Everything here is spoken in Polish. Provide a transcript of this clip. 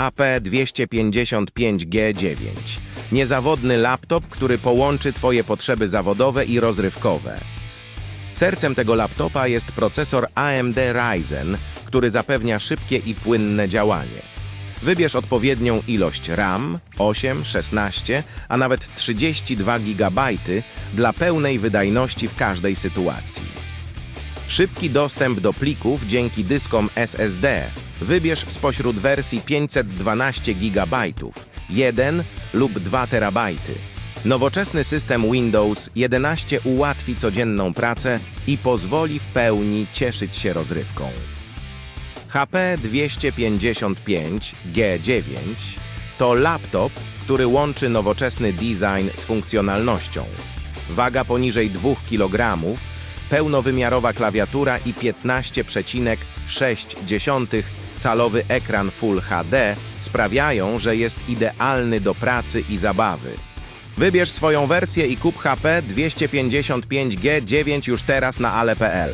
AP255G9. Niezawodny laptop, który połączy Twoje potrzeby zawodowe i rozrywkowe. Sercem tego laptopa jest procesor AMD Ryzen, który zapewnia szybkie i płynne działanie. Wybierz odpowiednią ilość RAM 8, 16, a nawet 32 GB dla pełnej wydajności w każdej sytuacji. Szybki dostęp do plików dzięki dyskom SSD. Wybierz spośród wersji 512 GB, 1 lub 2 TB. Nowoczesny system Windows 11 ułatwi codzienną pracę i pozwoli w pełni cieszyć się rozrywką. HP 255 G9 to laptop, który łączy nowoczesny design z funkcjonalnością. Waga poniżej 2 kg, pełnowymiarowa klawiatura i 15,6 calowy ekran Full HD sprawiają, że jest idealny do pracy i zabawy. Wybierz swoją wersję i kup HP 255G9 już teraz na ale.pl.